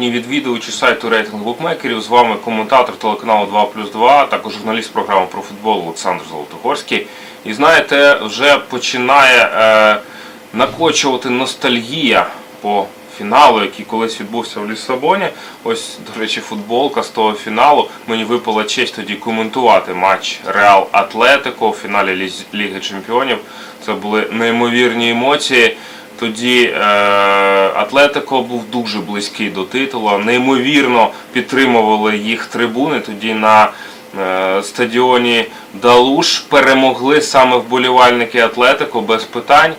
Шановні відвідувачі сайту рейтинг букмекерів, з вами коментатор телеканалу 2 плюс 2, також журналіст програми про футбол Олександр Золотогорський. І знаєте, вже починає е, накочувати ностальгія по фіналу, який колись відбувся в Лісабоні. Ось, до речі, футболка з того фіналу. Мені випала честь тоді коментувати матч Реал Атлетико у фіналі Ліги Чемпіонів. Це були неймовірні емоції. Тоді е, Атлетико був дуже близький до титулу, неймовірно підтримували їх трибуни. Тоді на е, стадіоні Далуш перемогли саме вболівальники Атлетико без питань.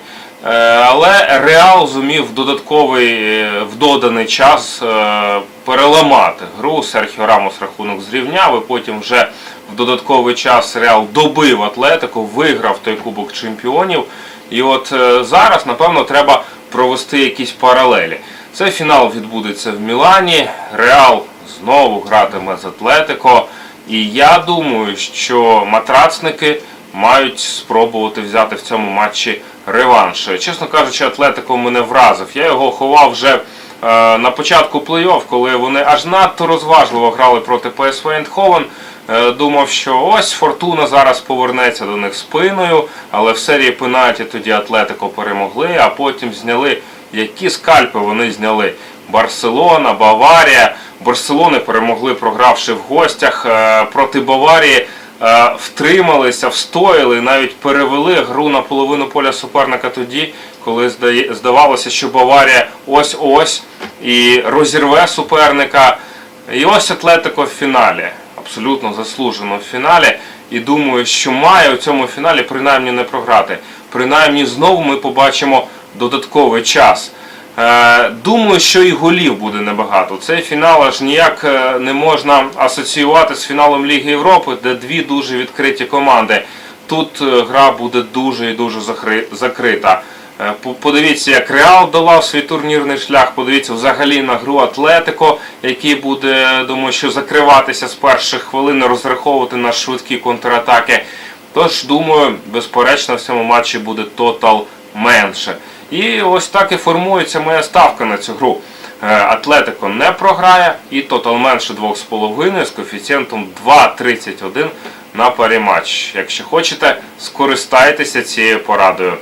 Е, але Реал зумів додатковий е, в доданий час е, переламати гру. Серхіо Рамос рахунок зрівняв, і потім вже в додатковий час Реал добив Атлетико, виграв той Кубок Чемпіонів. І от зараз, напевно, треба провести якісь паралелі. Цей фінал відбудеться в Мілані. Реал знову гратиме з Атлетико. І я думаю, що матрацники мають спробувати взяти в цьому матчі реванш. Чесно кажучи, Атлетико мене вразив. Я його ховав вже е, на початку плей-офф, коли вони аж надто розважливо грали проти ПСВ Ейндховен. Е, Думав, що ось Фортуна зараз повернеться до них спиною, але в серії пенальті тоді Атлетико перемогли, а потім зняли які скальпи вони зняли. Барселона, Баварія. Барселони перемогли, програвши в гостях е, проти Баварії. Е, Втрималися, встояли, навіть перевели гру на половину поля суперника тоді, коли здавалося, що Баварія ось-ось і розірве суперника. І ось Атлетико в фіналі. Абсолютно заслужено в фіналі. І думаю, що має у цьому фіналі принаймні не програти. Принаймні знову ми побачимо додатковий час. Е, Думаю, що і голів буде небагато. Цей фінал аж ніяк е, не можна асоціювати з фіналом Ліги Європи, де дві дуже відкриті команди. Тут е, гра буде дуже і дуже закрита. Подивіться, як Реал долав свій турнірний шлях. Подивіться взагалі на гру Атлетико, який буде, думаю, що закриватися з перших хвилин, розраховувати на швидкі контратаки. Тож, думаю, безперечно, в цьому матчі буде тотал менше. І ось так і формується моя ставка на цю гру. Е, Атлетико не програє і тотал менше 2,5 з коефіцієнтом 2,31 на парі матч. Якщо хочете, скористайтеся цією порадою.